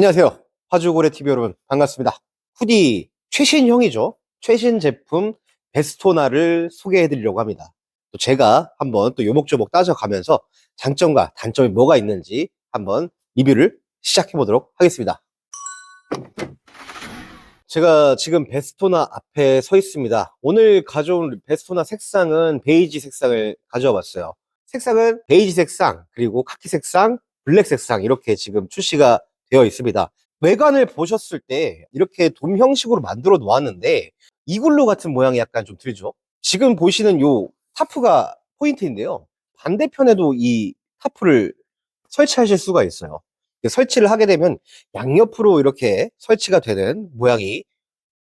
안녕하세요. 파주고래TV 여러분, 반갑습니다. 후디 최신형이죠. 최신 제품 베스토나를 소개해 드리려고 합니다. 또 제가 한번 또 요목조목 따져가면서 장점과 단점이 뭐가 있는지 한번 리뷰를 시작해 보도록 하겠습니다. 제가 지금 베스토나 앞에 서 있습니다. 오늘 가져온 베스토나 색상은 베이지 색상을 가져와 봤어요. 색상은 베이지 색상, 그리고 카키 색상, 블랙 색상 이렇게 지금 출시가 되어 있습니다. 외관을 보셨을 때 이렇게 돔 형식으로 만들어 놓았는데 이글루 같은 모양이 약간 좀 들죠? 지금 보시는 요 타프가 포인트인데요. 반대편에도 이 타프를 설치하실 수가 있어요. 설치를 하게 되면 양옆으로 이렇게 설치가 되는 모양이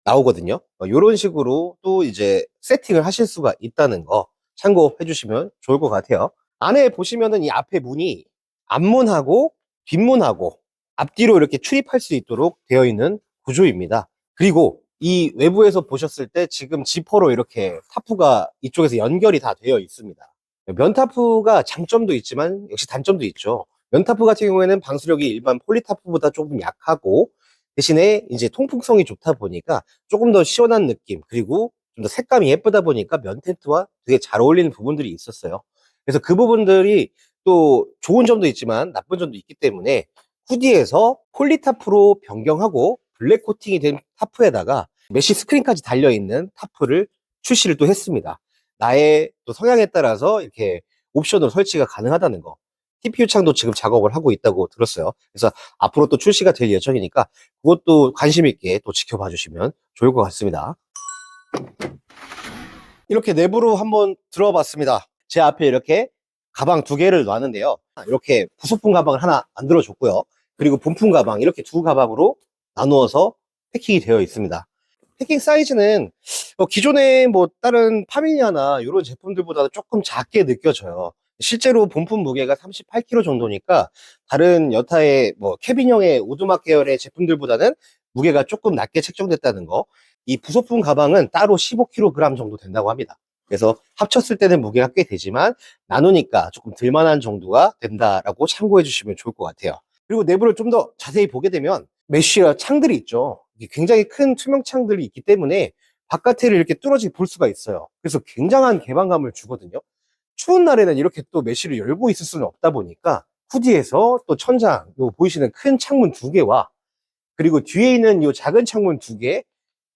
나오거든요. 이런 식으로 또 이제 세팅을 하실 수가 있다는 거 참고해 주시면 좋을 것 같아요. 안에 보시면은 이 앞에 문이 앞문하고 뒷문하고 앞뒤로 이렇게 출입할 수 있도록 되어 있는 구조입니다. 그리고 이 외부에서 보셨을 때 지금 지퍼로 이렇게 타프가 이쪽에서 연결이 다 되어 있습니다. 면타프가 장점도 있지만 역시 단점도 있죠. 면타프 같은 경우에는 방수력이 일반 폴리타프보다 조금 약하고 대신에 이제 통풍성이 좋다 보니까 조금 더 시원한 느낌 그리고 좀 더 색감이 예쁘다 보니까 면 텐트와 되게 잘 어울리는 부분들이 있었어요. 그래서 그 부분들이 또 좋은 점도 있지만 나쁜 점도 있기 때문에 후디에서 폴리타프로 변경하고 블랙 코팅이 된 타프에다가 메쉬 스크린까지 달려있는 타프를 출시를 또 했습니다. 나의 또 성향에 따라서 이렇게 옵션으로 설치가 가능하다는 거. TPU 창도 지금 작업을 하고 있다고 들었어요. 그래서 앞으로 또 출시가 될 예정이니까 그것도 관심 있게 또 지켜봐 주시면 좋을 것 같습니다. 이렇게 내부로 한번 들어와 봤습니다. 제 앞에 이렇게 가방 두 개를 놨는데요. 이렇게 부속품 가방을 하나 만들어 줬고요. 그리고 본품 가방 이렇게 두 가방으로 나누어서 패킹이 되어 있습니다. 패킹 사이즈는 뭐 기존의 뭐 다른 파밀리아나 이런 제품들보다 조금 작게 느껴져요. 실제로 본품 무게가 38kg 정도니까 다른 여타의 뭐 캐빈형의 오두막 계열의 제품들보다는 무게가 조금 낮게 책정됐다는 거. 이 부속품 가방은 따로 15kg 정도 된다고 합니다. 그래서 합쳤을 때는 무게가 꽤 되지만 나누니까 조금 들만한 정도가 된다라고 참고해 주시면 좋을 것 같아요. 그리고 내부를 좀 더 자세히 보게 되면 메쉬와 창들이 있죠. 굉장히 큰 투명 창들이 있기 때문에 바깥을 이렇게 뚫어지게 볼 수가 있어요. 그래서 굉장한 개방감을 주거든요. 추운 날에는 이렇게 또 메쉬를 열고 있을 수는 없다 보니까 후디에서 또 천장, 요 보이시는 큰 창문 두 개와 그리고 뒤에 있는 요 작은 창문 두 개,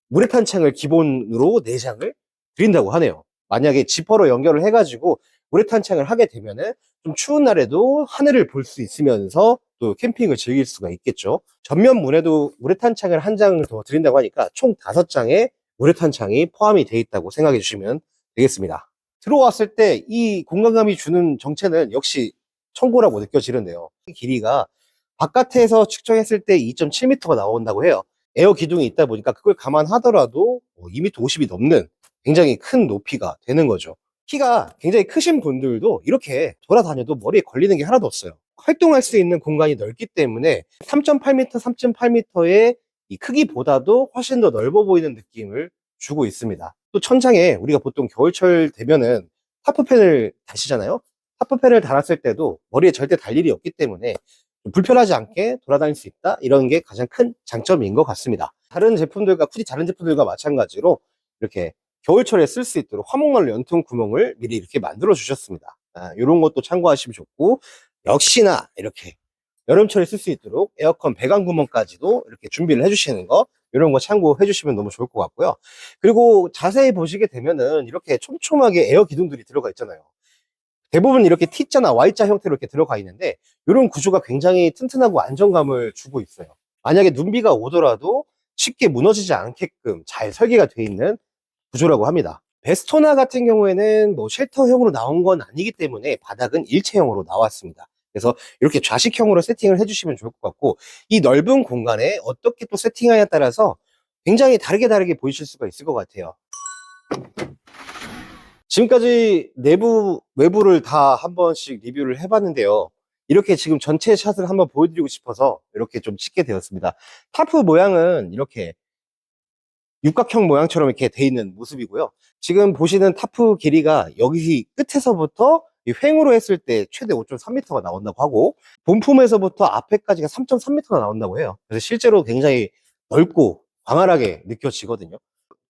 우레탄 창을 기본으로 네 장을 드린다고 하네요. 만약에 지퍼로 연결을 해가지고 우레탄 창을 하게 되면은 좀 추운 날에도 하늘을 볼 수 있으면서 또 캠핑을 즐길 수가 있겠죠. 전면 문에도 우레탄 창을 한 장을 더 드린다고 하니까 총 다섯 장의 우레탄 창이 포함이 되어 있다고 생각해 주시면 되겠습니다. 들어왔을 때 이 공간감이 주는 정체는 역시 청고라고 느껴지는데요. 이 길이가 바깥에서 측정했을 때 2.7m가 나온다고 해요. 에어 기둥이 있다 보니까 그걸 감안하더라도 2m 50이 넘는 굉장히 큰 높이가 되는 거죠. 키가 굉장히 크신 분들도 이렇게 돌아다녀도 머리에 걸리는 게 하나도 없어요. 활동할 수 있는 공간이 넓기 때문에 3.8m, 3.8m의 이 크기보다도 훨씬 더 넓어 보이는 느낌을 주고 있습니다. 또 천장에 우리가 보통 겨울철 되면은 타프팬을 다시잖아요. 타프팬을 달았을 때도 머리에 절대 달 일이 없기 때문에 불편하지 않게 돌아다닐 수 있다 이런 게 가장 큰 장점인 것 같습니다 다른 제품들과 굳이 다른 제품들과 마찬가지로 이렇게 겨울철에 쓸 수 있도록 화목난로 연통 구멍을 미리 이렇게 만들어 주셨습니다 아, 이런 것도 참고하시면 좋고 역시나 이렇게 여름철에 쓸 수 있도록 에어컨 배관 구멍까지도 이렇게 준비를 해주시는 거 이런 거 참고해 주시면 너무 좋을 것 같고요 그리고 자세히 보시게 되면은 이렇게 촘촘하게 에어 기둥들이 들어가 있잖아요 대부분 이렇게 T자나 Y자 형태로 이렇게 들어가 있는데 이런 구조가 굉장히 튼튼하고 안정감을 주고 있어요. 만약에 눈비가 오더라도 쉽게 무너지지 않게끔 잘 설계가 되어 있는 구조라고 합니다. 베스토나 같은 경우에는 뭐 쉘터형으로 나온 건 아니기 때문에 바닥은 일체형으로 나왔습니다. 그래서 이렇게 좌식형으로 세팅을 해주시면 좋을 것 같고 이 넓은 공간에 어떻게 또 세팅하냐에 따라서 굉장히 다르게 다르게 보이실 수가 있을 것 같아요. 지금까지 내부, 외부를 다 한 번씩 리뷰를 해봤는데요. 이렇게 지금 전체 샷을 한번 보여드리고 싶어서 이렇게 좀 찍게 되었습니다. 타프 모양은 이렇게 육각형 모양처럼 이렇게 돼 있는 모습이고요. 지금 보시는 타프 길이가 여기 끝에서부터 이 횡으로 했을 때 최대 5.3m가 나온다고 하고 본품에서부터 앞에까지가 3.3m가 나온다고 해요. 그래서 실제로 굉장히 넓고 광활하게 느껴지거든요.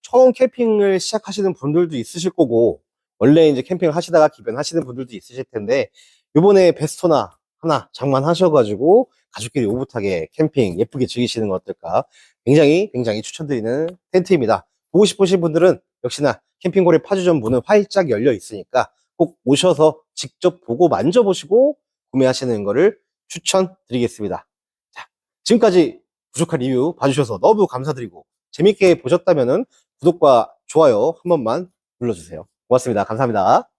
처음 캠핑을 시작하시는 분들도 있으실 거고 원래 이제 캠핑을 하시다가 기변하시는 분들도 있으실 텐데 요번에 베스토나 하나 장만하셔가지고 가족끼리 오붓하게 캠핑 예쁘게 즐기시는 거 어떨까 굉장히 굉장히 추천드리는 텐트입니다. 보고 싶으신 분들은 역시나 캠핑고래 파주점 문은 활짝 열려 있으니까 꼭 오셔서 직접 보고 만져보시고 구매하시는 거를 추천드리겠습니다. 자, 지금까지 부족한 리뷰 봐주셔서 너무 감사드리고 재밌게 보셨다면 구독과 좋아요 한 번만 눌러주세요. 고맙습니다. 감사합니다.